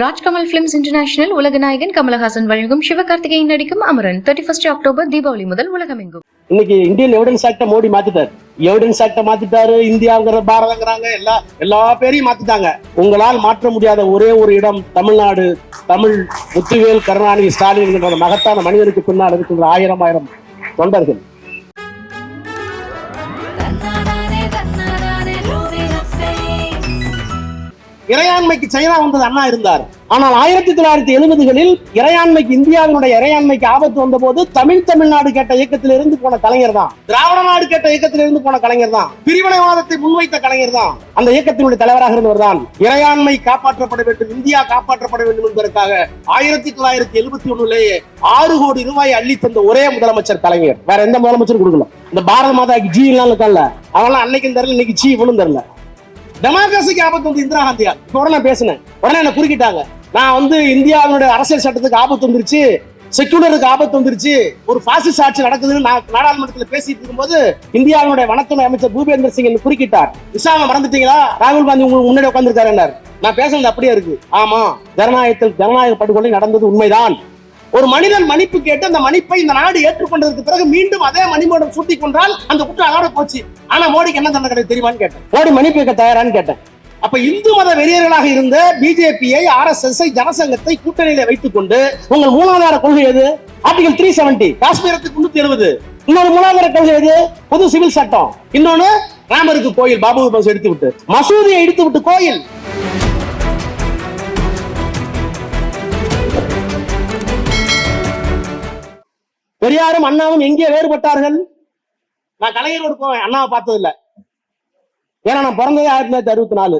Rajkamal films international உலக நாயகன் கமலஹாசன் வழங்கும் சிவகார்த்திகேயன் நடிக்கும் Amaran. Thirty first October Deepavali முதல் உலகமெங்கும். இன்னைக்கு இந்தியன் எவிடன்ஸ் ஆக்ட மோடி மாத்திட்டாரு. எவிடன்ஸ் ஆக்ட மாத்திட்டாரு இந்தியாங்கிற பாரதங்கிறாங்க எல்லா எல்லா பேரையும் மாத்திட்டாங்க. உங்களால் மாற்ற முடியாத ஒரே ஒரு இடம் தமிழ்நாடு தமிழ் முத்துவேல் கருணாநிதி ஸ்டாலின் என்கிற மகத்தான மனிதனுக்கு பின்னால் இருக்கின்ற ஆயிரம் ஆயிரம் தொண்டர்கள். இறையாண்மைக்கு சைனா வந்தது அண்ணா இருந்தார். ஆனால் ஆயிரத்தி தொள்ளாயிரத்தி எழுபதுகளில் இறையாண்மைக்கு இந்தியாவினுடைய இறையாண்மைக்கு ஆபத்து வந்த போது தமிழ் தமிழ்நாடு கேட்ட இயக்கத்தில் இருந்து போன கலைஞர் தான். திராவிட நாடு கேட்ட இயக்கத்தில் இருந்து போன கலைஞர் தான். பிரிவினைவாதத்தை முன்வைத்த கலைஞர் தான். அந்த இயக்கத்தினுடைய தலைவராக இருந்தவர் தான். இறையாண்மை காப்பாற்றப்பட வேண்டும் இந்தியா காப்பாற்றப்பட வேண்டும் என்பதற்காக ஆயிரத்தி தொள்ளாயிரத்தி எழுபத்தி ஒண்ணுலேயே ஆறு கோடி ரூபாய் அள்ளி தந்த ஒரே முதலமைச்சர் கலைஞர். வேற எந்த முதலமைச்சரும் கொடுக்கல. இந்த பாரத மாதாக்கு ஜி எல்லாம் இருக்கான்ல அதெல்லாம் அன்னைக்கும் தெரியல இன்னைக்கு ஜி இவனும் தெரியல. டெமோக்ரஸிக்கு ஆபத்து வந்து இந்திரா காந்தியா. இப்ப உடனே பேசினேன். உடனே என்ன குறுக்கிட்டாங்க. நான் வந்து இந்தியாவினுடைய அரசியல் சட்டத்துக்கு ஆபத்து வந்துருச்சு. செக்குலருக்கு ஆபத்து வந்துருச்சு. ஒரு பாசிஸ்ட் ஆட்சி நடக்குதுன்னு நான் நாடாளுமன்றத்தில் பேசிட்டு இருக்கும்போது இந்தியாவினுடைய வனத்துறை அமைச்சர் பூபேந்திர சிங் என்று குறுக்கிட்டார். இஸ்லாம மறந்துட்டீங்களா? ராகுல் காந்தி உங்களுக்கு முன்னாடி உட்காந்துருக்காரு நான் பேசுனது அப்படியே இருக்கு. ஆமா ஜனநாயகத்தில் ஜனநாயக படுகொலை நடந்தது உண்மைதான். ஒரு மனிதன் மன்னிப்பு கேட்டு அந்த மன்னிப்பை இந்த நாடு ஏற்றுக்கொண்டதற்கு பிறகு மீண்டும் அதே மணிமோடம் சூட்டிக் கொண்டால் அந்த குற்றம் அதோட போச்சு. ஆனா மோடிக்கு என்ன தண்டனை கிடையாது தெரியுமான்னு கேட்டேன். மோடி மன்னிப்பு கேட்க தயாரான்னு கேட்டேன். அப்ப இந்து மத வெறியர்களாக இருந்த பிஜேபியை ஆர் எஸ் எஸ் ஜனசங்கத்தை கூட்டணியில வைத்துக் கொண்டு உங்கள் மூலாதார கொள்கை எது? ஆர்டிகல் த்ரீ செவன்டி காஷ்மீரத்துக்கு முன்னூத்தி எழுபது. இன்னொரு மூலாதார கொள்கை எது? பொது சிவில் சட்டம். இன்னொன்னு ராமருக்கு கோயில் பாபு பஸ் எடுத்து விட்டு மசூதியை எடுத்து விட்டு கோயில். பெரியாரும் அண்ணாவும் எங்கே வேறுபட்டார்கள்? நான் கலைஞரோடு போவேன் அண்ணாவை பார்த்தது இல்லை ஏன்னா நான் பிறந்ததே ஆயிரத்தி தொள்ளாயிரத்தி அறுபத்தி நாலு.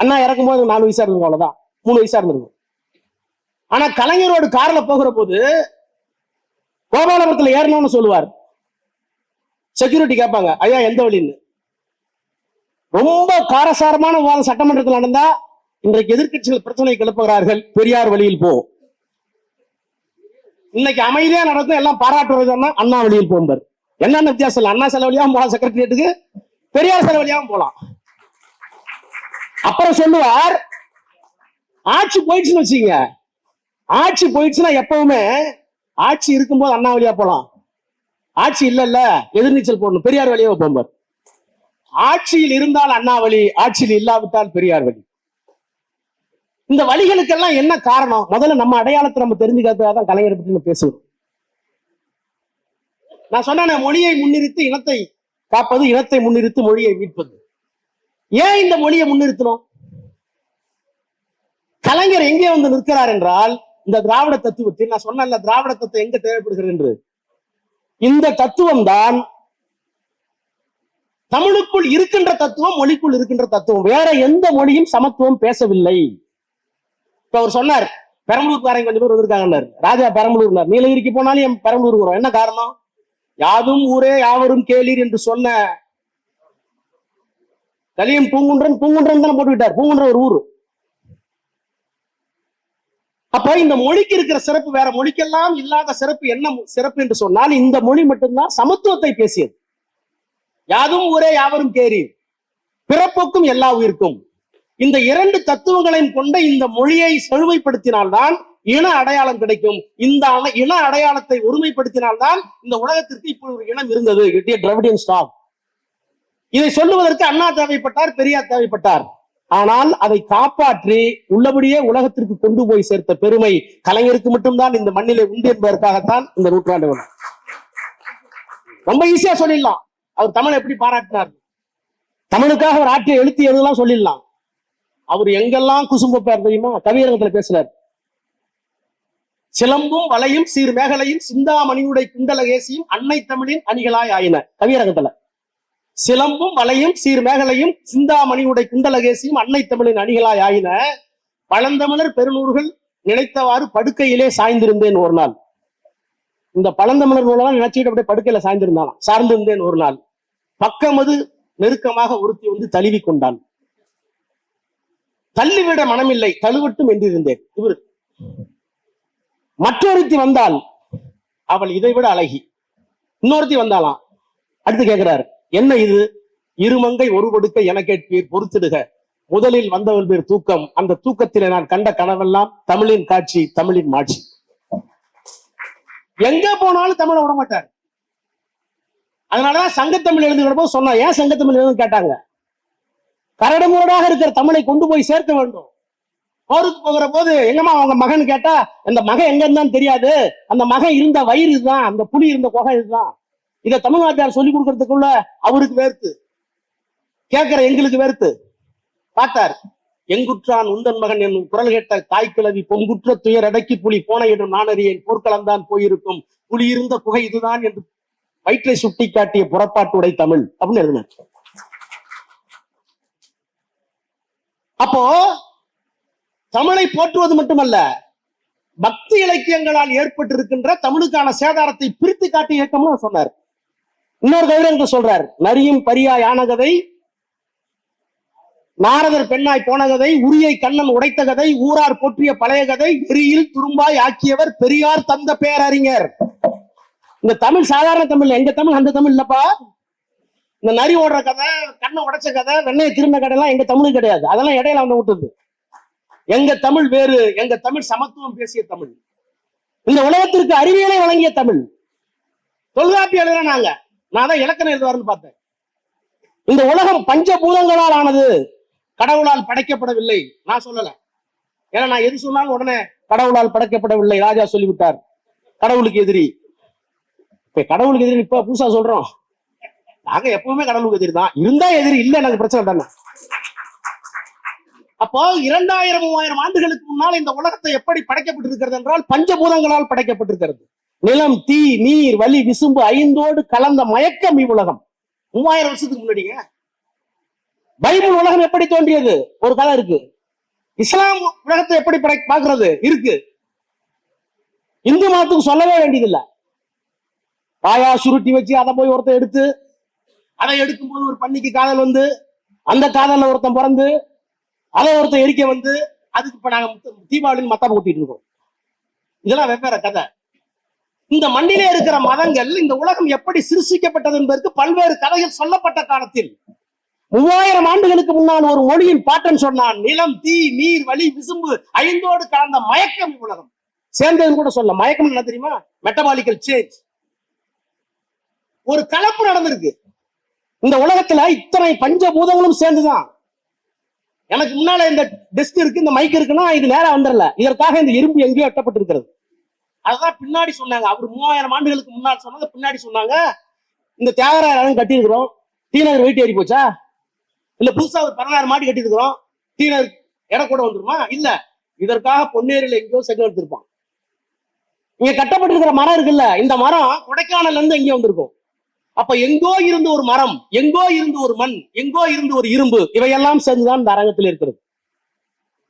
அண்ணா இறக்கும் போது நாலு வயசா இருந்திருக்கும் அவ்வளவுதான். மூணு வயசா இருந்திருக்கும் ஆனா கலைஞரோடு கார்ல போகிற போது கோபாலபுரத்துல ஏறணும்னு சொல்லுவார். செக்யூரிட்டி கேட்பாங்க ஐயா எந்த வழின்னு? ரொம்ப காரசாரமான விவாதம் சட்டமன்றத்தில் நடந்தா இன்றைக்கு எதிர்க்கட்சிகள் பிரச்சனை கிளப்புகிறார்கள் பெரியார் வழியில் போ. இன்னைக்கு அமைதியா நடக்கும் எல்லாம் பாராட்டுறதுன்னா அண்ணா வெளியில் போம்பார் என்னென்ன வித்தியாசம் இல்லை? அண்ணா சில போலாம் போகலாம் செக்ரட்டரியேட்டுக்கு பெரியார் செலவு வழியாவும் போகலாம். அப்புறம் சொல்லுவார் ஆட்சி போயிடுச்சுன்னு வச்சுங்க ஆட்சி போயிடுச்சுன்னா எப்பவுமே ஆட்சி இருக்கும்போது அண்ணா வழியா போலாம் ஆட்சி இல்ல இல்ல எதிர்நீச்சல் போடணும். பெரியார் வழியாக போம்பார் ஆட்சியில் இருந்தால் அண்ணா வழி ஆட்சியில் இல்லாவிட்டால் பெரியார் வழி. இந்த வழிகளுக்கெல்லாம் என்ன காரணம்? முதல்ல நம்ம அடையாளத்தை நம்ம தெரிஞ்சுக்கிறதுக்காக தான் கலைஞர் பற்றி நம்ம பேசுவோம். நான் சொன்னேன் மொழியை முன்னிறுத்து இனத்தை காப்பது இனத்தை முன்னிறுத்து மொழியை மீட்பது. ஏன் இந்த மொழியை முன்னிறுத்தணும்? கலைஞர் எங்கே வந்து நிற்கிறார் என்றால் இந்த திராவிட தத்துவத்தில் நான் சொன்ன திராவிட தத்துவம் எங்க தேவைப்படுகிறது என்று. இந்த தத்துவம் தான் தமிழுக்குள் இருக்கின்ற தத்துவம் மொழிக்குள் இருக்கின்ற தத்துவம். வேற எந்த மொழியும் சமத்துவம் பேசவில்லை. இப்ப அவர் சொன்னார் பெரம்பலூர்காரங்க கொஞ்சம் பேர் வந்திருக்காங்கன்னாரு. ராஜா பெரம்பலூர்னார் நீலகிரிக்கு போனாலும் என் பெரம்பலூர் வரும். என்ன காரணம்? யாதும் ஊரே யாவரும் கேளீர் என்று சொன்ன கலியம் பூங்குன்றன் பூங்குன்றன் தானே போட்டுக்கிட்டார். பூங்குன்றன் ஒரு ஊர். அப்ப இந்த மொழிக்கு இருக்கிற சிறப்பு வேற மொழிக்கெல்லாம் இல்லாத சிறப்பு என்ன சிறப்பு என்று சொன்னால் இந்த மொழி மட்டும்தான் சமத்துவத்தை பேசியது. யாதும் ஊரே யாவரும் கேரி பிறப்புக்கும் எல்லா உயிர்க்கும். இந்த இரண்டு தத்துவங்களையும் கொண்ட இந்த மொழியை செழுமைப்படுத்தினால்தான் இன அடையாளம் கிடைக்கும். இந்த இன அடையாளத்தை ஒருமைப்படுத்தினால்தான் இந்த உலகத்திற்கு இப்படி ஒரு இனம் இருந்தது இட் டிராவிடியன் இதை சொல்லுவதற்கு அண்ணா தேவைப்பட்டார் பெரியார் தேவைப்பட்டார். ஆனால் அதை காப்பாற்றி உள்ளபடியே உலகத்திற்கு கொண்டு போய் சேர்த்த பெருமை கலைஞருக்கு மட்டும்தான் இந்த மண்ணிலே உண்டு என்பதற்காகத்தான் இந்த நூற்றாண்டு விழா. ரொம்ப ஈஸியா சொல்லிடலாம். அவர் தமிழை எப்படி பாராட்டினார்? தமிழுக்காக அவர் ஆற்றிய எழுத்து எதுலாம் சொல்லிடலாம். அவர் எங்கெல்லாம் குசும்பப்பார் தெரியுமா? கவியரங்கத்துல பேசுறாரு. சிலம்பும் வலையும் சீர் மேகலையும் சிந்தாமணியுடைய குண்டலகேசியும் அன்னை தமிழின் அணிகளாய் ஆயின கவியரங்கத்துல. சிலம்பும் வலையும் சீர் மேகலையும் சிந்தாமணியுடைய குண்டலகேசியும் அன்னை தமிழின் அணிகளாய் ஆயின பழந்தமிழர் பெருநூறுகள் நினைத்தவாறு படுக்கையிலே சாய்ந்திருந்தேன் ஒரு நாள். இந்த பழந்தமிழர் நூலெல்லாம் நினைச்சுட்டு அப்படியே படுக்கையில சாய்ந்திருந்தானா சார்ந்திருந்தேன் ஒரு நாள். பக்கமது நெருக்கமாக ஒருத்தி வந்து தழுவி கொண்டான். தள்ளிவிட மனமில்லை தழுவட்டும் என்றிருந்தேன். இவரு மற்றொருத்தி வந்தால் அவள் இதை விட அழகி. இன்னொருத்தி வந்தாலாம் அடுத்து கேட்கிறாரு என்ன இது? இருமங்கை ஒரு கொடுக்க என கேட்பீர் பொறுத்திடுக. முதலில் வந்தவள் பேர் தூக்கம். அந்த தூக்கத்திலே நான் கண்ட கனவெல்லாம் தமிழின் காட்சி தமிழின் மாட்சி. எங்க போனாலும் தமிழை விட மாட்டார். அதனாலதான் சங்கத்தமிழ் எழுதுகிற போது சொன்னா ஏன் சங்கத்தமிழ் எழுதுன்னு கேட்டாங்க? கரடுமுரடாக இருக்கிற தமிழை கொண்டு போய் சேர்க்க வேண்டும். போருக்கு போகிற போது எங்கம்மா அவங்க மகன் கேட்டா அந்த மகன் எங்க இருந்தான்னு தெரியாது. அந்த மகன் இருந்த வயிறு இதுதான். அந்த புலி இருந்த குகை இதுதான். இதை தமிழ்நாட்டார் சொல்லி கொடுக்கறதுக்குள்ள அவருக்கு வேர்த்து கேட்கிற எங்களுக்கு வேர்த்து பார்த்தார். எங்குற்றான் உந்தன் மகன் என்னும் குரல் கேட்ட தாய் கிழவி பொங்குற்ற துயர் அடக்கி புலி போன இடம் நானறியேன் போர்க்களம்தான் போயிருக்கும். புலி இருந்த குகை இதுதான் என்று வயிற்றை சுட்டி காட்டிய புறப்பாட்டுடை தமிழ். அப்படின்னு எழுதினார். அப்போ தமிழை போற்றுவது மட்டுமல்ல பக்தி இலக்கியங்களால் ஏற்பட்டிருக்கின்ற தமிழுக்கான சேதாரத்தை பிரித்து காட்டி இயக்கம்னு சொன்னார். இன்னொரு கவிதை சொல்றார் நரியும் பரியா ஆனகதை நாரதர் பெண்ணாய் போன கதை உரியை கண்ணன் உடைத்த கதை ஊரார் போற்றிய பழைய கதை வெறியில் துரும்பாய் ஆக்கியவர் பெரியார் தந்த பேரறிஞர். இந்த தமிழ் சாதாரண தமிழ் எங்க தமிழ் அந்த தமிழ் இல்லப்பா? இந்த நரி ஓடுற கதை கண்ணை உடைச்ச கதை வெண்ணெய் திரும்ப கதை எங்க தமிழ் கிடையாது. அதெல்லாம் இடையில வந்து விட்டுது. எங்க தமிழ் வேறு எங்க தமிழ் சமத்துவம் பேசிய தமிழ். இந்த உலகத்திற்கு அறிவியலை வழங்கிய தமிழ். தொல்காப்பி எழுதுற நாங்க. நான் தான் இலக்கணம் எழுதுவாருன்னு பார்த்தேன். இந்த உலகம் பஞ்சபூதங்களால் ஆனது கடவுளால் படைக்கப்படவில்லை. நான் சொல்லல. ஏன்னா நான் எது சொன்னாலும் உடனே கடவுளால் படைக்கப்படவில்லை. ராஜா சொல்லிவிட்டார். கடவுளுக்கு எதிரி. இப்ப கடவுளுக்கு எதிரி இப்ப புதுசா சொல்றோம். நாங்க எப்பவுமே கடலுக்கு எதிரி தான். இருந்தா எதிரி இல்ல எனக்கு பிரச்சனை தானே. அப்போ இரண்டாயிரம் மூவாயிரம் ஆண்டுகளுக்கு முன்னால் இந்த உலகத்தை எப்படி படைக்கப்பட்டிருக்கிறது என்றால் பஞ்சபூதங்களால் படைக்கப்பட்டிருக்கிறது. நிலம் தீ நீர் வலி விசும்பு ஐந்தோடு கலந்த மயக்கம் இவ்வுலகம். மூவாயிரம் வருஷத்துக்கு முன்னாடிங்க. பைபிள் உலகம் எப்படி தோன்றியது? ஒரு கதை இருக்கு. இஸ்லாம் உலகத்தை எப்படி படை பார்க்கறது? இருக்கு. இந்து மதத்துக்கு சொல்லவே வேண்டியதில்லை. பாயா சுருட்டி வச்சு அதை போய் ஒருத்தன் எடுத்து அதை எடுக்கும்போது ஒரு பண்ணிக்கு காதல் வந்து அந்த காதல்ல ஒருத்தன் பிறந்து அதை ஒருத்தன் எரிக்க வந்து அதுக்கு இப்ப நாங்க தீபாவளின்னு மத்தாப்பு ஊத்திட்டு இருக்கோம். இதெல்லாம் வெவ்வேறு கதை. இந்த மண்ணிலே இருக்கிற மதங்கள் இந்த உலகம் எப்படி சிருஷிக்கப்பட்டது என்பதற்கு பல்வேறு கதைகள் சொல்லப்பட்ட காலத்தில். மூவாயிரம் ஆண்டுகளுக்கு முன்னால் ஒரு மொழியில் பாட்டன் சொன்னான் நிலம் தீ நீர் வலி விசும்பு ஐந்தோடு கலந்த மயக்கம் உலகம். சேர்ந்ததுன்னு கூட சொல்ல மயக்கம் என்ன தெரியுமா? மெட்டபாலிக்கல் சேஞ்ச் ஒரு கலப்பு நடந்திருக்கு. இந்த உலகத்துல இத்தனை பஞ்சபூதங்களும் சேர்ந்துதான். எனக்கு முன்னால இந்த டெஸ்க் இருக்கு இந்த மைக் இருக்குன்னா இது நேரம் வந்துடல. இதற்காக இந்த இரும்பு எங்கேயோ எட்டப்பட்டிருக்கிறது. அதுதான் பின்னாடி சொன்னாங்க. அவர் மூவாயிரம் ஆண்டுகளுக்கு முன்னால் சொன்னதை பின்னாடி சொன்னாங்க. இந்த தியாகராயன் கட்டியிருக்கிறோம். டீநகர் வெயிட் ஏறி போச்சா? இல்ல புதுசா ஒரு பதினாறு மாடி கட்டியிருக்கிறோம். டீநகர் இடம் கூட வந்துருமா? இல்ல. இதற்காக பொன்னேரியில எங்கேயோ செங்கல் எடுத்திருப்பான். இங்க கட்டப்பட்டிருக்கிற மரம் இருக்குல்ல இந்த மரம் கொடைக்கானல்ல இருந்து எங்கேயோ வந்திருக்கும். அப்ப எங்கோ இருந்து ஒரு மரம் எங்கோ இருந்து ஒரு மண் எங்கோ இருந்து ஒரு இரும்பு இவையெல்லாம் சேர்ந்துதான் இந்த அரங்கத்தில் இருக்கிறது.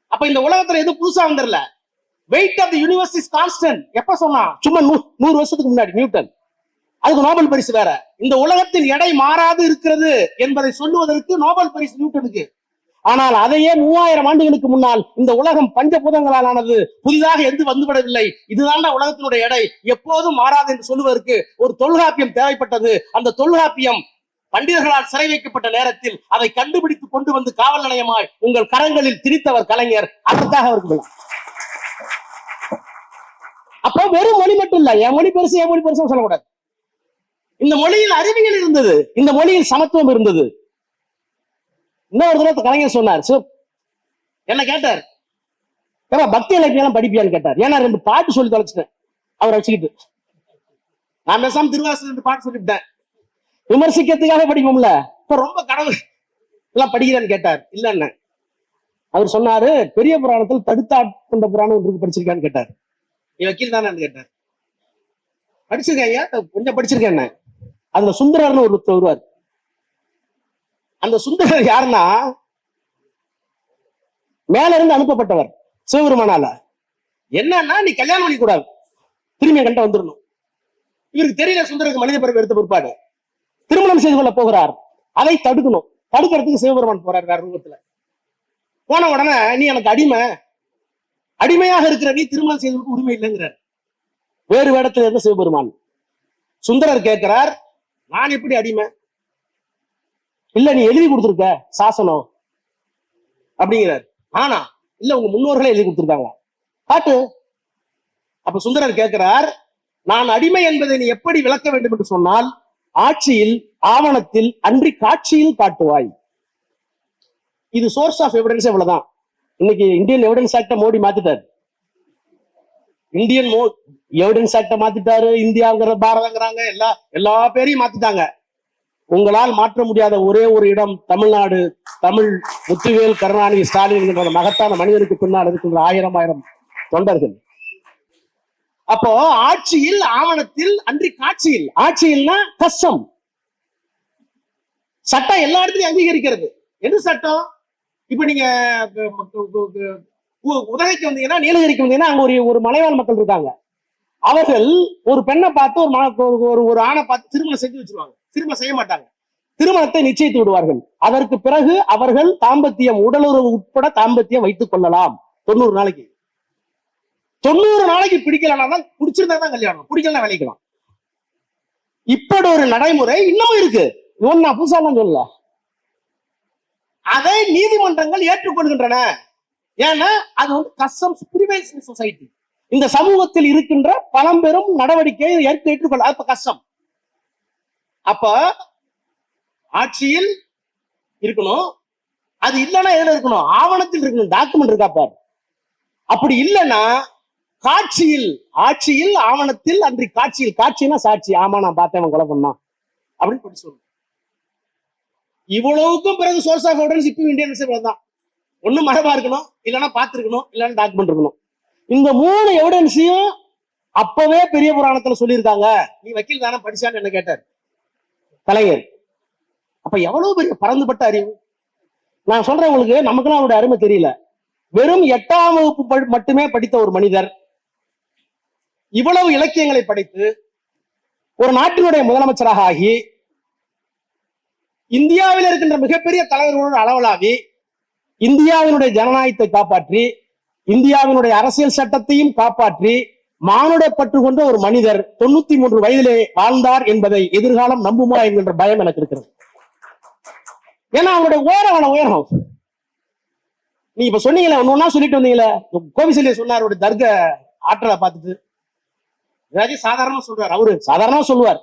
அப்ப இந்த உலகத்துல எதுவும் புதுசா வந்துடல? Weight of the universe is constant எப்ப சொன்னா? சும்மா நூ- நூறு வருஷத்துக்கு முன்னாடி நியூட்டன். அதுக்கு நோபல் பரிசு வேற. இந்த உலகத்தின் எடை மாறாது இருக்கிறது என்பதை சொல்லுவதற்கு நோபல் பரிசு நியூட்டனுக்கு. ஆனால் அதையே மூவாயிரம் ஆண்டுகளுக்கு முன்னால் இந்த உலகம் பஞ்சபூதங்களால் ஆனது புதிதாக எது வந்துவிடவில்லை. இதுதான்டா உலகத்தினுடைய எடை. எப்போதும் மாறாது என்று சொல்லுவதற்கு ஒரு தொல்காப்பியம் தேவைப்பட்டது. அந்த தொல்காப்பியம் பண்டிதர்களால் சிறை வைக்கப்பட்ட நேரத்தில் அதை கண்டுபிடித்து கொண்டு வந்து காவல் நிலையமாய் உங்கள் கரங்களில் திரித்தவர் கலைஞர் அதற்காக அவர்கள் அப்போ வெறும் மொழி மட்டும் இல்ல. என் மொழி பெருசு என் மொழி பெருசு சொல்லக்கூடாது. இந்த மொழியில் அறிவியல் இருந்தது. இந்த மொழியில் சமத்துவம் இருந்தது. இன்னொரு தடவை கலைஞர் சொன்னார் சிவ என்ன கேட்டார்? ஏன்னா பக்தி இலக்கியம் படிப்பியான்னு கேட்டார். ஏன்னா ரெண்டு பாட்டு சொல்லி தொலைச்சிட்டேன். அவரை வச்சுக்கிட்டு. நான் பேசாம திருவாசல் ரெண்டு பாட்டு சொல்லிவிட்டேன். விமர்சிக்கிறதுக்காக படிப்போம்ல. இப்ப ரொம்ப கடவுள் எல்லாம் படிக்கிறேன்னு கேட்டார். இல்லன்னு அவர் சொன்னாரு பெரிய புராணத்தில் தடுத்தாட்கொண்ட புராணம் ஒன்று படிச்சிருக்கான்னு கேட்டார். நீ வக்கீல் தானே கேட்டார். படிச்சிருக்கேன் ஐயா? கொஞ்சம் படிச்சிருக்கேன் என்ன அதுல சுந்தரர்னு ஒரு ஒருத்தர் வருவார். அந்த சுந்தரர் யாருன்னா? மேல இருந்து அனுப்பப்பட்டவர் சிவபெருமானால. என்னன்னா நீ கல்யாணம் பண்ணி கூடாது திரும்பி கண்ட வந்துடணும் இவருக்கு தெரியல சுந்தரருக்கு மனித பிறப்பு எடுத்த பிற்பாடு. திருமணம் செய்து கொள்ள போகிறார். அதை தடுக்கணும். தடுக்கிறதுக்கு சிவபெருமான் போறார் வேற ரூபத்துல. போன உடனே நீ எனக்கு அடிமை. அடிமையாக இருக்கிற நீ திருமணம் செய்வதற்கு உரிமை இல்லைங்கிறார். வேறு வேடத்தில் இருந்த சிவபெருமான். சுந்தரர் கேட்கிறார் நான் எப்படி அடிமை? இல்ல நீ எழுதி கொடுத்துருக்க சாசனம். அப்படிங்கிறார். ஆனா இல்ல உங்க முன்னோர்களே எழுதி கொடுத்துருக்காங்க. காட்டு. அப்ப சுந்தரர் கேட்கிறார் நான் அடிமை என்பதை நீ எப்படி விளக்க வேண்டும் என்று சொன்னால் ஆட்சியில் ஆவணத்தில் அன்றி காட்சியில் காட்டுவாய். இது சோர்ஸ் ஆஃப் எவிடன்ஸ் இவ்வளவுதான். இன்னைக்கு இந்தியன் எவிடன்ஸ் ஆக்ட மோடி மாத்திட்டாரு. இந்தியன் மோ எவிடன்ஸ் ஆக்ட மாத்திட்டாரு இந்தியாங்கிற பாரதங்கிறாங்க எல்லா எல்லா பேரையும் மாத்திட்டாங்க. உங்களால் மாற்ற முடியாத ஒரே ஒரு இடம் தமிழ்நாடு தமிழ் முத்துவேல் கருணாநிதி ஸ்டாலின் என்கிற மகத்தான மனிதனுக்கு பின்னால் இருக்கின்ற ஆயிரம் ஆயிரம் தொண்டர்கள். அப்போ ஆட்சியில் ஆவணத்தில் அன்றி காட்சியில் ஆட்சியில்னா கஷ்டம். சட்டம் எல்லா இடத்துலயும் அங்கீகரிக்கிறது. எது சட்டம்? இப்ப நீங்க உ- உதகைக்கு வந்தீங்கன்னா நீலகிரிக்கு வந்தீங்கன்னா அங்க ஒரு ஒரு மலைவாழ் மக்கள் இருக்காங்க. அவர்கள் ஒரு பெண்ணை பார்த்து ஒரு ஒரு- ஒரு ஒரு ஆணை பார்த்து திருமணம் செஞ்சு வச்சிருவாங்க. திரும்ப செய்ய மாட்டாங்க. திருமணத்தை நிச்சயித்து விடுவார்கள். அதற்கு பிறகு அவர்கள் தாம்பத்தியம் உடலுறவு உட்பட தாம்பத்தியம் வைத்துக் கொள்ளலாம். தொண்ணூறு நாளைக்கு. தொண்ணூறு நாளைக்கு பிடிக்கலனா தான் பிடிச்சிருந்தா தான் கல்யாணம். பிடிக்கலாம் விளைக்கலாம். இப்படி ஒரு நடைமுறை இன்னமும் இருக்கு. இவன் நான் புதுசாலாம் சொல்லல. அதை நீதிமன்றங்கள் ஏற்றுக்கொள்கின்றன. ஏன்னா அது வந்து கஸ்டம்ஸ் பிரிவைசன் சொசைட்டி இந்த சமூகத்தில் இருக்கின்ற பழம்பெரும் நடவடிக்கையை ஏற்று ஏற்றுக்கொள்ள அப்ப கஷ்டம் அப்ப ஆட்சியில் இருக்கணும். அது இல்லைன்னா எதுல இருக்கணும்? ஆவணத்தில் இருக்கணும். டாக்குமெண்ட் இருக்கா பாரு. அப்படி இல்லைன்னா காட்சியில் ஆட்சியில் ஆவணத்தில் அன்றி காட்சியில் காட்சினா சாட்சி. ஆமா நான் பார்த்தேன் அவன் கொலை பண்ணான். அப்படின்னு சொல்லி. சொல்லணும் இவ்வளவுக்கும் பிறகு சோர்ஸ் ஆஃப் எவிடன்ஸ் இப்போ இந்தியன் தான். ஒண்ணு மரபா இருக்கணும் இல்லைன்னா பார்த்துருக்கணும் இல்லைன்னா டாக்குமெண்ட் இருக்கணும். இந்த மூணு எவிடன்ஸையும் அப்பவே பெரிய புராணத்துல சொல்லியிருக்காங்க. நீ வக்கீல் தானே படிச்சான்னு என்ன கேட்டார்? கலைஞர் அப்ப எவ்வளவு பெரிய பறந்துபட்ட அறிவு? நான் சொல்றேன் உங்களுக்கு நமக்குலாம் அவருடைய அருமை தெரியல. வெறும் எட்டாம் வகுப்பு மட்டுமே படித்த ஒரு மனிதர். இவ்வளவு இலக்கியங்களை படித்து ஒரு நாட்டினுடைய முதலமைச்சராக ஆகி இந்தியாவில் இருக்கின்ற மிகப்பெரிய தலைவர்களோடு அளவலாவி இந்தியாவினுடைய ஜனநாயகத்தை காப்பாற்றி இந்தியாவினுடைய அரசியல் சட்டத்தையும் காப்பாற்றி மானுட பற்று கொண்ட ஒரு மனிதர் தொண்ணூத்தி மூன்று வயதிலே வாழ்ந்தார் என்பதை எதிர்காலம் நம்புமா என்கின்ற பயம் எனக்கு இருக்கிறது. ஏன்னா அவருடைய உயரம் உயரம். நீ இப்ப சொன்னீங்களே ஒன்னு சொல்லிட்டு வந்தீங்களே கோவிசல்ய சொன்னார் அவருடைய தர்க ஆற்றலை பார்த்துட்டு. ஏதாச்சும் சாதாரணமா சொல்றாரு. அவரு சாதாரணமா சொல்லுவார்.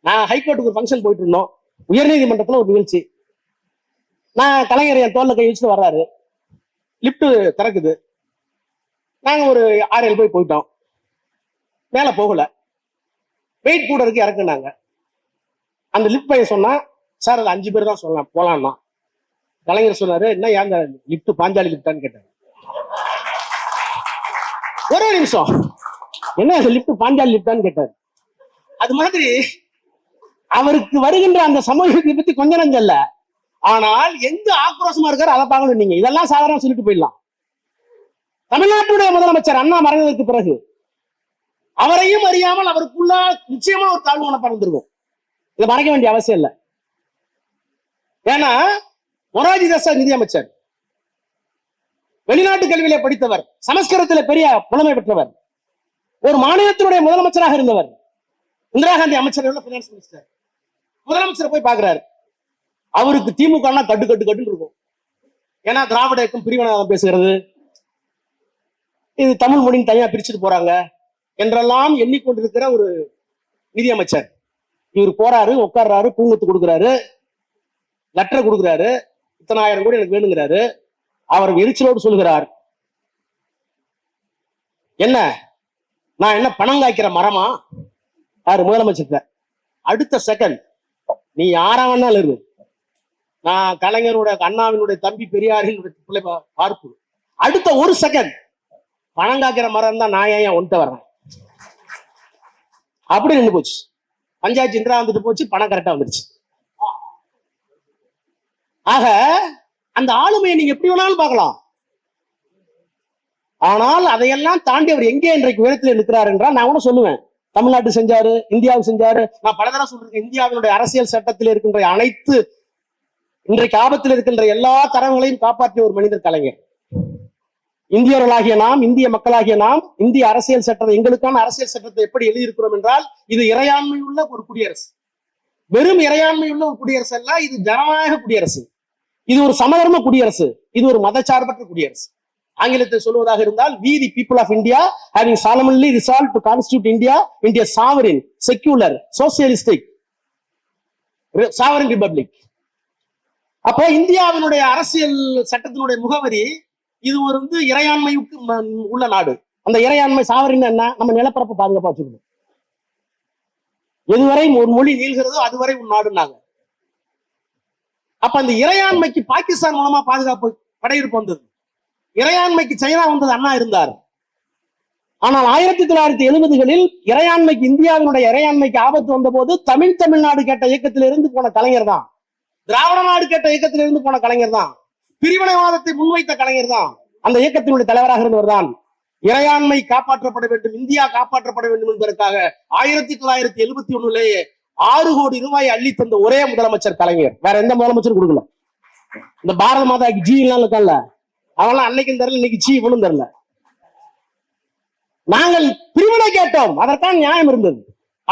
நான் ஹைகோர்ட்டுக்கு ஒரு ஃபங்க்ஷன் போயிட்டு இருந்தோம். உயர்நீதிமன்றத்துல ஒரு நிகழ்ச்சி. நான் கலைஞர் என் தோல்ல கை வச்சுட்டு வர்றாரு. லிப்ட் திறக்குது. நாங்க ஒரு ஆறு ஏழு போய் போயிட்டோம். மேல போகல. வெயிட் கூட இருக்கு இறக்குனாங்க. அந்த லிஃப்ட் பையன் சொன்னா சார் அது அஞ்சு பேர் தான் சொல்லலாம் போலாம்னா. கலைஞர் சொன்னாரு என்ன ஏன் லிஃப்ட் பாஞ்சாலி லிஃப்டான்னு கேட்டாரு. ஒரே நிமிஷம். என்ன லிஃப்ட் பாஞ்சாலி லிஃப்டான்னு கேட்டாரு. அது மாதிரி அவருக்கு வருகின்ற அந்த சமூகத்தை பத்தி கொஞ்ச நஞ்சல்ல ஆனால் எங்க ஆக்ரோஷமா இருக்காரு அதை பார்க்கணும் நீங்க. இதெல்லாம் சாதாரண சொல்லிட்டு போயிடலாம். தமிழ்நாட்டுடைய முதலமைச்சர் அண்ணா மறைந்ததற்கு பிறகு அவரையும் அறியாமல் அவருக்குள்ள நிச்சயமா ஒரு தாழ்வு மனப்பாடம் இருந்திருக்கும். இதை மறைக்க வேண்டிய அவசியம் இல்லை. ஏன்னா மொராஜி தேசாய் நிதியமைச்சர் வெளிநாட்டு கல்வியில படித்தவர் சமஸ்கிருதத்துல பெரிய புலமை பெற்றவர் ஒரு மாநிலத்தினுடைய முதலமைச்சராக இருந்தவர் இந்திரா காந்தி அமைச்சர் பினான்ஸ் மினிஸ்டர் முதலமைச்சர் போய் பாக்குறாரு அவருக்கு திமுக கட்டு கட்டு கட்டுன்னு இருக்கும். ஏன்னா திராவிட இயக்கம் பிரிவினவாதம் பேசுகிறது. இது தமிழ் மொழின்னு தனியா பிரிச்சுட்டு போறாங்க என்றெல்லாம் எண்ணிக்கொண்டிருக்கிற ஒரு நிதியமைச்சர். இவர் போறாரு உட்கார்றாரு பூங்கத்து கொடுக்குறாரு லெட்டர் கொடுக்குறாரு இத்தனை ஆயிரம் கோடி எனக்கு வேணுங்கிறாரு. அவர் எரிச்சலோடு சொல்கிறார் என்ன? நான் என்ன பணம் காய்க்கிற மரமா? யாரு? முதலமைச்சர் அடுத்த செகண்ட் நீ யாரா வேணாலும் இரு. நான் கலைஞரோட அண்ணாவினுடைய தம்பி பெரியாரின் பிள்ளை பார்ப்பு. அடுத்த ஒரு செகண்ட் பணம் காக்கிற மரம் தான் நான் ஏன் ஒன்ட்ட வர்றேன்? அப்படி நின்று போச்சு. பஞ்சாயத்து இந்திரா வந்துட்டு போச்சு பணம் கரெக்டா வந்துருச்சு. ஆக அந்த ஆளுமையை நீங்க எப்படி வேணாலும் பார்க்கலாம். ஆனால் அதையெல்லாம் தாண்டி அவர் எங்கே இன்றைக்கு உயரத்தில் இருக்கிறார் என்றால் நான் கூட சொல்லுவேன். தமிழ்நாட்டு செஞ்சாரு இந்தியாவுக்கு செஞ்சாரு நான் பல தடவை சொல்றேன் இந்தியாவினுடைய அரசியல் சட்டத்தில் இருக்கின்ற அனைத்து இன்றைக்கு ஆபத்தில் இருக்கின்ற எல்லா தரங்களையும் காப்பாற்றிய ஒரு மனிதர் கலைஞர். இந்தியர்களாகிய நாம் இந்திய மக்களாகிய நாம் இந்திய அரசியல் சட்டத்தை எங்களுக்கான அரசியல் சட்டத்தை எப்படி எழுதியிருக்கிறோம் என்றால் இது இறையாண்மை உள்ள ஒரு குடியரசு. வெறும் இறையாண்மை உள்ள ஒரு குடியரசு அல்ல இது ஜனநாயக குடியரசு. இது ஒரு சமதர்ம குடியரசு. இது ஒரு மதச்சார்பற்ற குடியரசு. ஆங்கிலத்தில் சொல்வதாக இருந்தால் we the people of India having solemnly resolve to constitute India India sovereign secular socialistic sovereign republic அப்போ இந்தியாவினுடைய அரசியல் சட்டத்தினுடைய முகவரி இது ஒரு வந்து இறையாண்மைக்கு உள்ள நாடு. அந்த இறையாண்மை சாவரின் என்ன? நம்ம நிலப்பரப்பு பாதுகாப்பா வச்சுக்கணும். எதுவரை ஒரு மொழி நீள்கிறதோ அதுவரை உன் நாடுனாங்க அப்ப அந்த இறையாண்மைக்கு பாகிஸ்தான் மூலமா பாதுகாப்பு படையெடுப்பு வந்தது. இறையாண்மைக்கு சைனா வந்தது அண்ணா இருந்தார். ஆனால் ஆயிரத்தி தொள்ளாயிரத்தி எழுபதுகளில் இறையாண்மைக்கு இந்தியாவினுடைய இறையாண்மைக்கு ஆபத்து வந்தபோது தமிழ் தமிழ்நாடு கேட்ட இயக்கத்திலிருந்து போன கலைஞர் தான். திராவிட நாடு கேட்ட இயக்கத்திலிருந்து போன கலைஞர் தான். பிரிவினைவாதத்தை முன்வைத்த கலைஞர் தான் அந்த இயக்கத்தினுடைய தலைவராக இருந்தவர் தான் இறையாண்மை காப்பாற்றப்பட வேண்டும் இந்தியா காப்பாற்றப்பட வேண்டும் என்பதற்காக ஆயிரத்தி தொள்ளாயிரத்தி எழுபத்தி ஒண்ணுலேயே ஆறு கோடி ரூபாய் அள்ளி தந்த ஒரே முதலமைச்சர் கலைஞர். வேற எந்த முதலமைச்சரும் கொடுக்கல. இந்த பாரத மாதா ஜி எல்லாம் இருக்கல அவெல்லாம் அன்னைக்கும் தெரியல இன்னைக்கு ஜி இவனும் தெரியல. நாங்கள் பிரிவினை கேட்டோம் அதற்கான நியாயம் இருந்தது.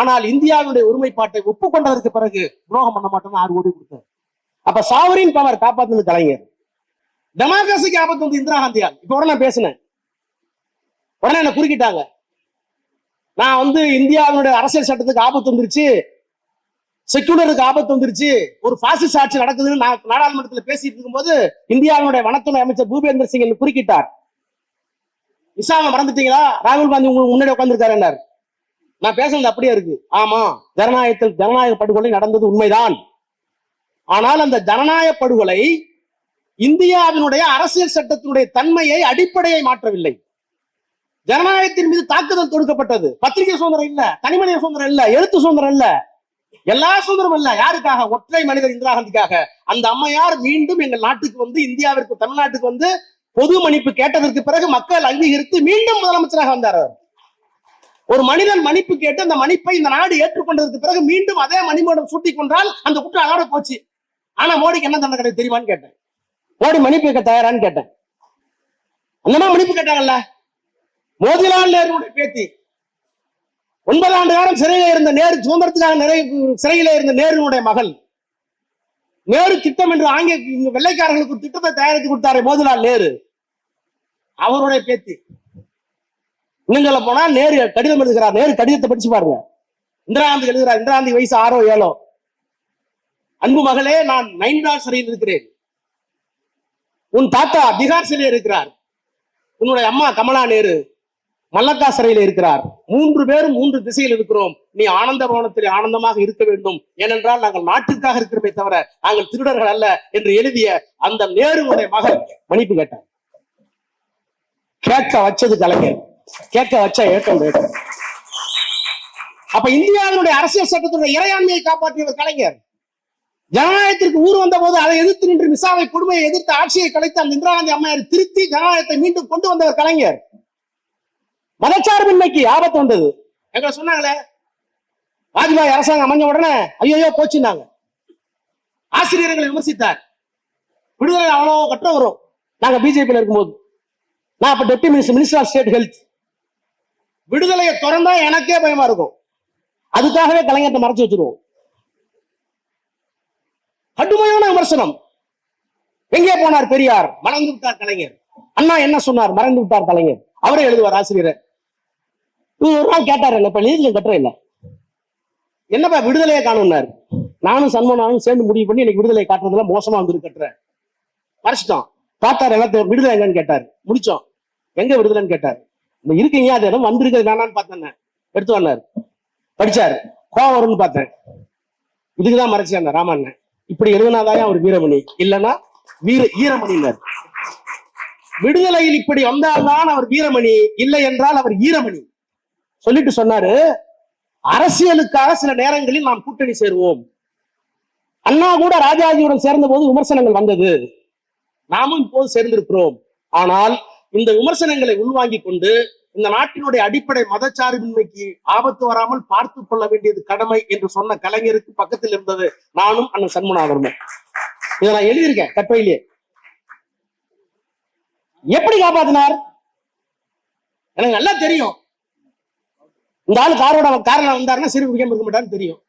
ஆனால் இந்தியாவுடைய ஒருமைப்பாட்டை ஒப்புக்கொண்டதற்கு பிறகு துரோகம் பண்ண மாட்டோம்னு ஆறு கோடி கொடுத்தார். அப்ப சாவரின் பவர் காப்பாத்துனது கலைஞர். டெமோக்ரஸிக்கு ஆபத்து வந்து இந்திரா காந்தியால் இப்ப உடனே நான் பேசினேன். உடனே என்ன குறுக்கிட்டாங்க. நான் வந்து இந்தியாவினுடைய அரசியல் சட்டத்துக்கு ஆபத்து வந்துருச்சு. செக்குலருக்கு ஆபத்து வந்துருச்சு. ஒரு பாசிஸ்ட் ஆட்சி நடக்குதுன்னு நான் நாடாளுமன்றத்தில் பேசிட்டு இருக்கும்போது இந்தியாவினுடைய வனத்துறை அமைச்சர் பூபேந்திர சிங் என்று குறுக்கிட்டார். இசாம மறந்துட்டீங்களா? ராகுல் காந்தி உங்களுக்கு முன்னாடி உட்கார்ந்துருக்காரு நான் பேசுனது அப்படியே இருக்கு. ஆமா ஜனநாயகத்தில் ஜனநாயக படுகொலை நடந்தது உண்மைதான். ஆனால் அந்த ஜனநாயக படுகொலை இந்தியாவினுடைய அரசியல் சட்டத்தினுடைய தன்மையை அடிப்படையை மாற்றவில்லை. ஜனநாயகத்தின் மீது தாக்குதல் தொடுக்கப்பட்டது. பத்திரிகை சுதந்திரம் இல்ல தனிமனித சுதந்திரம் இல்ல எழுத்து சுதந்திரம் இல்ல. எல்லா சுதந்திரம் இல்ல. யாருக்காக? ஒற்றை மனிதர் இந்திரா காந்திக்காக. அந்த அம்மையார் மீண்டும் எங்கள் நாட்டுக்கு வந்து இந்தியாவிற்கு தமிழ்நாட்டுக்கு வந்து பொது மன்னிப்பு கேட்டதற்கு பிறகு மக்கள் அங்கீகரித்து மீண்டும் முதலமைச்சராக வந்தார் ஒரு மனிதன் மன்னிப்பு கேட்டு அந்த மன்னிப்பை இந்த நாடு ஏற்றுக்கொண்டதற்கு பிறகு மீண்டும் அதே மணிமோடம் சூட்டிக் கொண்டால் அந்த குற்றம் அதோட போச்சு. ஆனா மோடிக்கு என்ன தண்டனை தெரியுமான்னு கேட்டேன். மோடி மன்னிப்பு கேட்க தயாரான்னு கேட்டேன். அந்த மன்னிப்பு கேட்டாங்கல்ல மோதிலால் நேருடைய பேத்தி. ஒன்பது ஆண்டு காலம் சிறையில இருந்த நேரு சுதந்திரத்துக்காக நிறைய சிறையில இருந்த நேருனுடைய மகள். நேரு திட்டம் என்று ஆங்கில வெள்ளைக்காரர்களுக்கு ஒரு திட்டத்தை தயாரித்து கொடுத்தாரு மோதிலால் நேரு. அவருடைய பேத்தி. இன்னும் போனா நேரு கடிதம் எழுதுகிறார். நேரு கடிதத்தை படிச்சு பாருங்க. இந்திரா காந்தி எழுதுகிறார். இந்திரா காந்தி வயசு ஆறோ ஏழோ. அன்பு மகளே நான் நைன்டால் சிறையில் இருக்கிறேன். உன் தாத்தா பீகார் சிறையில் இருக்கிறார். உன்னுடைய அம்மா கமலா நேரு மல்லக்கா சிறையில் இருக்கிறார். மூன்று பேரும் மூன்று திசையில் இருக்கிறோம். நீ ஆனந்த பவனத்தில் ஆனந்தமாக இருக்க வேண்டும். ஏனென்றால் நாங்கள் நாட்டுக்காக இருக்கிறோமே தவிர நாங்கள் திருடர்கள் அல்ல என்று எழுதிய அந்த நேருடைய மகன் மன்னிப்பு கேட்டார். கேட்க வச்சது கலைஞர். கேட்க வச்ச ஏற்றம் ஏற்றம் அப்ப இந்தியாவினுடைய அரசியல் சட்டத்தினுடைய இறையாண்மையை காப்பாற்றியவர் கலைஞர். ஜனநாயகத்திற்கு ஊர் வந்த போது அதை எதிர்த்து நின்று மிசாவை கொடுமையை எதிர்த்து ஆட்சியை கலைத்த அந்த இந்திரா காந்தி அம்மையார் திருத்தி ஜனநாயகத்தை மீண்டும் கொண்டு வந்தவர் கலைஞர். மதச்சார்பின்மைக்கு ஆபத்து வந்தது. எங்களை சொன்னாங்களே வாஜ்பாய் அரசாங்கம் அமைஞ்ச உடனே ஐயோ போச்சுன்னாங்க. ஆசிரியர்களை விமர்சித்தார். விடுதலை அவ்வளோ கட்டம் வரும். நாங்க பிஜேபியில் இருக்கும்போது. நான் அப்ப deputy minister minister of state health. விடுதலையை திறந்தா எனக்கே பயமா இருக்கும். அதுக்காகவே கலைஞர்கிட்ட மறைச்சு வச்சிருவோம். கடுமையான விமர்சனம். எங்கே போனார் பெரியார்? மறந்து விட்டார் கலைஞர். அண்ணா என்ன சொன்னார்? மறந்து விட்டார் கலைஞர். அவரே எழுதுவார் ஆசிரியர். இவர் ஒரு நாள் கேட்டார் என்ன இப்ப நீதியம் கட்டுற இல்ல. என்னப்பா விடுதலையை காணும்னாரு? நானும் சன்மனானும் சேர்ந்து முடிவு பண்ணி எனக்கு விடுதலை காட்டுறதுல மோசமா வந்து கட்டுறேன் மறைச்சிட்டோம். பார்த்தார் எல்லாத்தையும். விடுதலை எங்கன்னு கேட்டாரு. முடிச்சோம். எங்க விடுதலைன்னு கேட்டாரு. இந்த இருக்கீங்க அது இடம் வந்திருக்கிறது வேணான்னு பார்த்தேன் எடுத்து வந்தாரு. படிச்சாரு. கோவம் வரும்னு பார்த்தேன். இதுக்குதான் மறைச்சாங்க ராமண்ணன் இப்படி எழுதினாதான் அவர் வீரமணி? இல்லைன்னா வீர ஈரமணினர் விடுதலையில் இப்படி வந்தால்தான் அவர் வீரமணி இல்லை என்றால் அவர் ஈரமணி. சொல்லிட்டு சொன்னாரு அரசியலுக்காக சில நேரங்களில் நாம் கூட்டணி சேருவோம். அண்ணா கூட ராஜாஜியுடன் சேர்ந்த போது விமர்சனங்கள் வந்தது. நாமும் இப்போது சேர்ந்திருக்கிறோம். ஆனால் இந்த விமர்சனங்களை உள்வாங்கிக் கொண்டு இந்த நாட்டினுடைய அடிப்படை மதச்சார்பின்மைக்கு ஆபத்து வராமல் பார்த்து கொள்ள வேண்டியது கடமை என்று சொன்ன கலைஞருக்கு பக்கத்தில் இருந்தது நானும் அண்ணன் சண்முனாகரமும் இதை நான் எழுதியிருக்கேன் கட்டுரையிலே எப்படி காப்பாத்தினார்? எனக்கு நல்லா தெரியும். இந்த ஆளு காரோட காரில் வந்தாருன்னா சீரர் குடிக்காம இருக்க மாட்டாருன்னு தெரியும்.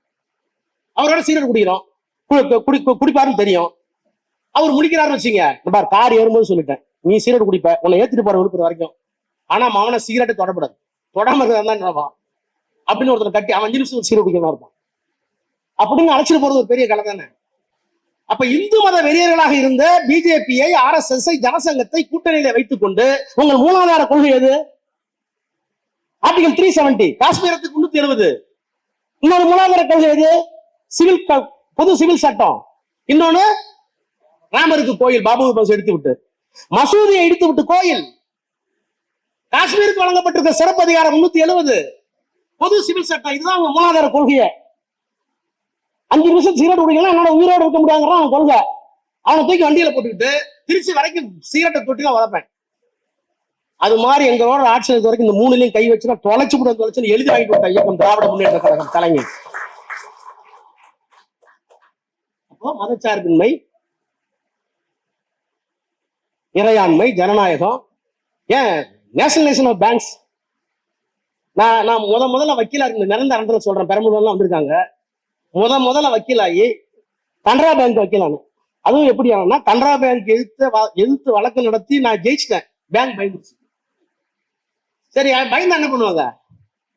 அவரோட சீரர் குடிக்கிறோம். குடி குடிப்பாருன்னு தெரியும். அவர் முடிக்கிறாருன்னு வச்சுங்க பார் கார் ஏறும்போது சொல்லிட்டேன். நீ சீரர் குடிப்ப. உன்னை ஏத்திட்டு போற உறுப்பினர் வரைக்கும். ஆனா அவனை சீரட்டை தொடப்படாது. தொடாம தான் நினைப்பான் அப்படின்னு ஒருத்தர் கட்டி அவன் அஞ்சு நிமிஷம் சிகரெட் குடிக்கிறதா இருப்பான். அப்படின்னு அழைச்சிட்டு போறது ஒரு பெரிய கலை தானே? அப்ப இந்து மத வெறியர்களாக இருந்த பிஜேபியை ஆர் எஸ் எஸ் ஜனசங்கத்தை கூட்டணியில வைத்துக் கொண்டு உங்கள் மூலாதார கொள்கை எது? ஆர்டிகல் த்ரீ செவன்டி காஷ்மீரத்துக்கு முன்னூத்தி எழுபது. இன்னொரு மூலாதார கொள்கை எது? சிவில் பொது சிவில் சட்டம். இன்னொன்னு ராமருக்கு கோயில் பாபு பஸ் எடுத்து விட்டு மசூதியை எடுத்து விட்டு கோயில். காஷ்மீருக்கு வழங்கப்பட்டிருக்க சிறப்பு அதிகாரம் முன்னூத்தி எழுபது பொது சிவில் சட்டம் இதுதான் உங்க மூலாதார கொள்கையை. அஞ்சு நிமிஷம் சிகரெட் குடிக்கலாம் என்னோட உயிரோடு இருக்க முடியாதுங்கிறான் அவன் கொள்கை. அவனை தூக்கி வண்டியில போட்டுக்கிட்டு திருச்சி வரைக்கும் சிகரெட்டை தொட்டி தான் வளர்ப்பேன். அது மாதிரி எங்களோட ஆட்சி வரைக்கும் இந்த மூணுலையும் கை வச்சுனா தொலைச்சு கூட தொலைச்சுன்னு எழுதி வாங்கிட்டு விட்ட இயக்கம் திராவிட முன்னேற்ற கழகம் தலைமை. அப்போ மதச்சார்பின்மை இறையாண்மை ஜனநாயகம். ஏன் நேஷனலைசேஷன் ஆஃப் பேங்க்ஸ் நான் நான் முத முதல்ல வக்கீலா இருந்த நிரந்தர அண்டத்தில் சொல்றேன். பெரம்பலூர்லாம் வந்திருக்காங்க. முத முதல்ல வக்கீலாகி கனரா பேங்க் வக்கீலானு அதுவும் எப்படி ஆனா கனரா பேங்க் எதிர்த்து வ- எதிர்த்து வழக்கு நடத்தி நான் ஜெயிச்சிட்டேன். பேங்க் பயந்துச்சு. சரி பயந்தா என்ன பண்ணுவாங்க?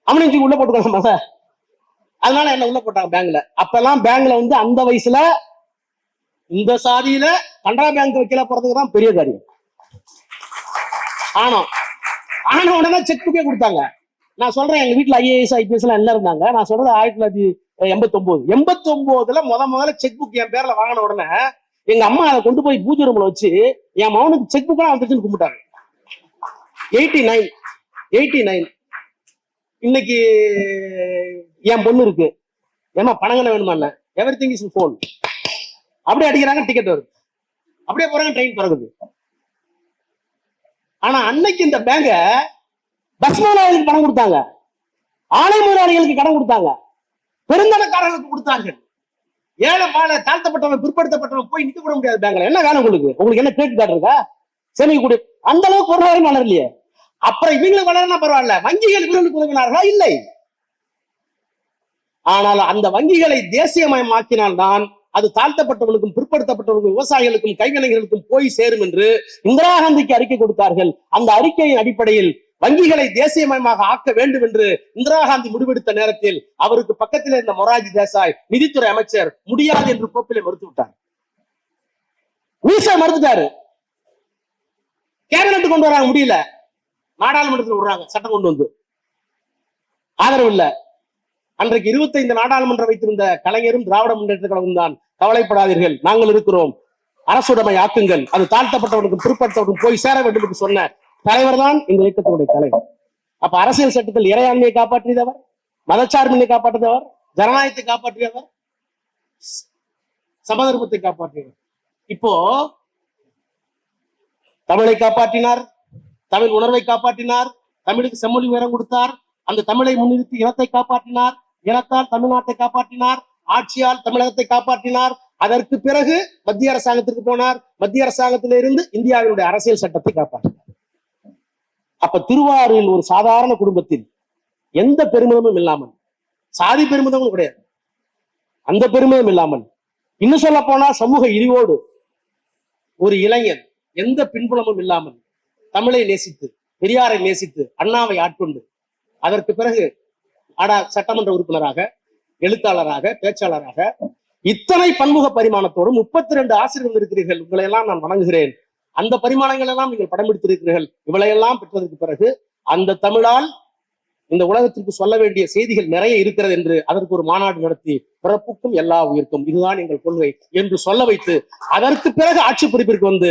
அவனையும் உள்ள போட்டுக்கலாம் மத அதனால என்ன உள்ள போட்டாங்க பேங்க்ல. அப்பெல்லாம் பேங்க்ல வந்து அந்த வயசுல இந்த சாதியில கனரா பேங்க் வக்கீலா போறதுக்கு தான் பெரிய காரியம். ஆனா ஆன உடனே செக் புக்கே கொடுத்தாங்க. நான் சொல்றேன் எங்க வீட்டுல ஐஏஎஸ் ஐபிஎஸ் எல்லாம் என்ன இருந்தாங்க? நான் சொல்றது ஆயிரத்தி தொள்ளாயிரத்தி எண்பத்தி ஒன்பது எண்பத்தி ஒன்பதுல முத முதல்ல செக் புக் என் பேர்ல வாங்கின உடனே எங்க அம்மா அதை கொண்டு போய் பூஜை ரூம்ல வச்சு என் மகனுக்கு செக் புக் வந்துச்சுன்னு கும்பிட்டாங்க எயிட்டி நைன் எயிட்டி நைன் இன்னைக்கு என் பொண்ணு இருக்கு. ஏமா பணங்கன வேணுமா என்ன? எவ்ரி திங் இஸ் போன் அப்படியே அடிக்கிறாங்க டிக்கெட் வருது. அப்படியே போறாங்க ட்ரெயின் பிறகுது ஆனா அன்னைக்கு இந்த பேங்க பஸ் முதலாளிகளுக்கு பணம் கொடுத்தாங்க. ஆலை முதலாளிகளுக்கு கடன் கொடுத்தாங்க. பெருந்தனக்காரர்களுக்கு கொடுத்தார்கள் ஏழை பால தாழ்த்தப்பட்டவன் பிற்படுத்தப்பட்டவன் போய் நிக்க கூட முடியாது பேங்க்ல என்ன வேணும் உங்களுக்கு? உங்களுக்கு என்ன கிரெடிட் கார்டு இருக்கா? சேமிக்க கூடிய அந்த அளவுக்கு பொருளாதாரம் வளரலையே. அப்புறம் இவங்களுக்கு வளரனா பரவாயில்ல. வங்கிகள் இவர்களுக்கு உதவினார்களா? இல்லை. ஆனால் அந்த வங்கிகளை தேசியமயமாக்கினால்தான் அது தாழ்த்தப்பட்டவர்களுக்கும் பிற்படுத்தப்பட்டவர்களுக்கும் விவசாயிகளுக்கும் கைவினைகளுக்கும் போய் சேரும் என்று இந்திரா காந்திக்கு அறிக்கை கொடுத்தார்கள். அந்த அறிக்கையின் அடிப்படையில் வங்கிகளை தேசியமயமாக ஆக்க வேண்டும் என்று இந்திரா காந்தி முடிவெடுத்த நேரத்தில் அவருக்கு பக்கத்தில் இருந்த மொராஜி தேசாய் நிதித்துறை அமைச்சர் முடியாது என்று கோப்பிலை மறுத்து விட்டார். மீசா மறுத்துட்டாரு. கேபினட் கொண்டு வராங்க முடியல. நாடாளுமன்றத்தில் விடுறாங்க சட்டம் கொண்டு வந்து. ஆதரவு இல்லை. அன்றைக்கு 25 நாடாளுமன்றம் வைத்திருந்த கலைஞரும் திராவிட முன்னேற்ற கழகம் தான் கவலைப்படாதீர்கள். நாங்கள் இருக்கிறோம். அரசுடைமை ஆக்குங்கள். அது தாழ்த்தப்பட்டவனுக்கும் பிற்பட்டவனுக்கும் போய் சேர வேண்டும் என்று சொன்ன தலைவர் தான் இந்த இயக்கத்தினுடைய தலைவர். அப்ப அரசியல் சட்டத்தில் இறையாண்மையை காப்பாற்றியவர் மதச்சார்பினை காப்பாற்றியவர் ஜனநாயகத்தை காப்பாற்றியவர் சமதர்மத்தை காப்பாற்றியவர். இப்போ தமிழை காப்பாற்றினார் தமிழ் உணர்வை காப்பாற்றினார் தமிழுக்கு செம்மொழி உயரம் கொடுத்தார் அந்த தமிழை முன்னிறுத்தி இனத்தை காப்பாற்றினார் இனத்தால் தமிழ்நாட்டை காப்பாற்றினார் ஆட்சியால் தமிழகத்தை காப்பாற்றினார். அதற்கு பிறகு மத்திய அரசாங்கத்திற்கு போனார். மத்திய அரசாங்கத்திலிருந்து இந்தியாவினுடைய அரசியல் சட்டத்தை காப்பாற்றினார். அப்ப திருவாரூரில் ஒரு சாதாரண குடும்பத்தில் எந்த பெருமிதமும் இல்லாமல் சாதி பெருமிதமும் கிடையாது. அந்த பெருமிதம் இல்லாமல் இன்னும் சொல்ல போனா சமூக இழிவோடு ஒரு இளைஞன் எந்த பின்புலமும் இல்லாமல் தமிழை நேசித்து பெரியாரை நேசித்து அண்ணாவை ஆட்கொண்டு அதற்கு பிறகு ஆடா சட்டமன்ற உறுப்பினராக எழுத்தாளராக பேச்சாளராக இத்தனை பன்முக பரிமாணத்தோடும் முப்பத்தி ரெண்டு ஆசிரியர்கள் இருக்கிறீர்கள். உங்களை எல்லாம் நான் வணங்குகிறேன். அந்த பரிமாணங்கள் எல்லாம் நீங்கள் படம் பிடித்திருக்கிறீர்கள். இவளையெல்லாம் பெற்றதற்கு பிறகு அந்த தமிழால் இந்த உலகத்திற்கு சொல்ல வேண்டிய செய்திகள் நிறைய இருக்கிறது என்று அதற்கு ஒரு மாநாடு நடத்தி பிறப்புக்கும் எல்லா உயிர்க்கும். இதுதான் எங்கள் கொள்கை என்று சொல்ல வைத்து அதற்கு பிறகு ஆட்சி பொறுப்பிற்கு வந்து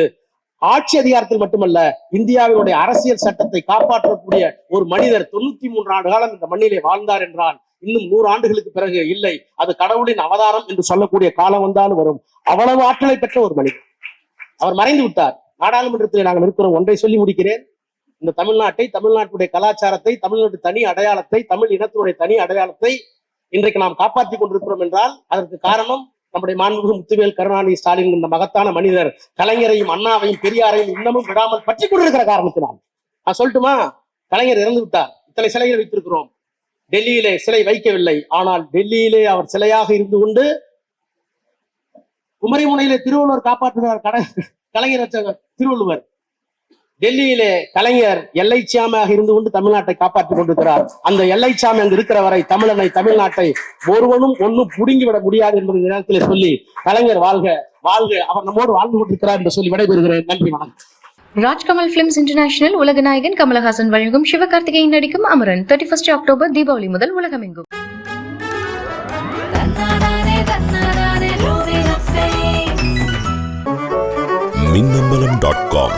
ஆட்சி அதிகாரத்தில் மட்டுமல்ல இந்தியாவினுடைய அரசியல் சட்டத்தை காப்பாற்றக்கூடிய ஒரு மனிதர் தொண்ணூத்தி மூன்று ஆண்டு காலம் இந்த மண்ணிலே வாழ்ந்தார் என்றால் இன்னும் நூறு ஆண்டுகளுக்கு பிறகு இல்லை. அது கடவுளின் அவதாரம் என்று சொல்லக்கூடிய காலம் வந்தாலும் வரும். அவ்வளவு ஆற்றலை பெற்ற ஒரு மனிதர். அவர் மறைந்து விட்டார். நாடாளுமன்றத்தில் நாங்கள் இருக்கிறோம். ஒன்றை சொல்லி முடிக்கிறேன். இந்த தமிழ்நாட்டை தமிழ்நாட்டுடைய கலாச்சாரத்தை தமிழ்நாட்டு தனி அடையாளத்தை தமிழ் இனத்தினுடைய தனி அடையாளத்தை இன்றைக்கு நாம் காப்பாற்றிக் கொண்டிருக்கிறோம் என்றால் அதற்கு காரணம் நம்முடைய மாண்புமிகு முத்துவேல் கருணாநிதி ஸ்டாலின் இந்த மகத்தான மனிதர் கலைஞரையும் அண்ணாவையும் பெரியாரையும் இன்னமும் விடாமல் பற்றி கொண்டிருக்கிற காரணத்தினால். நான் சொல்லட்டுமா? கலைஞர் இறந்து விட்டார். இத்தனை சிலைகள் வைத்திருக்கிறோம். டெல்லியிலே சிலை வைக்கவில்லை. ஆனால் டெல்லியிலே அவர் சிலையாக இருந்து கொண்டு குமரிமுனையிலே திருவள்ளுவர் காப்பாற்றுகிறார் கட கலைஞர் திருவள்ளுவர். டெல்லியிலே கலைஞர் எல்லைச்சாமியாக இருந்து கொண்டு தமிழ்நாட்டை காப்பாற்றிக் கொண்டிருக்கிறார். அந்த எல்லைச்சாமி அங்கு இருக்கிற வரை தமிழனை தமிழ்நாட்டை ஒருவனும் ஒன்னும் புடுங்கிவிட முடியாது என்பதை நேரத்திலே சொல்லி கலைஞர் வாழ்க வாழ்க. அவர் நம்மோடு வாழ்ந்து கொண்டிருக்கிறார் என்று சொல்லி விடைபெறுகிறேன். நன்றி வணக்கம். ராஜ்கமல் பிலிம்ஸ் இன்டர்நேஷனல் உலக நாயகன் கமலஹாசன் வழங்கும் சிவகார்த்திகேயன் நடிக்கும் Amaran. Thirty first October Deepavali முதல் உலகமெங்கும். Minnambalam dot com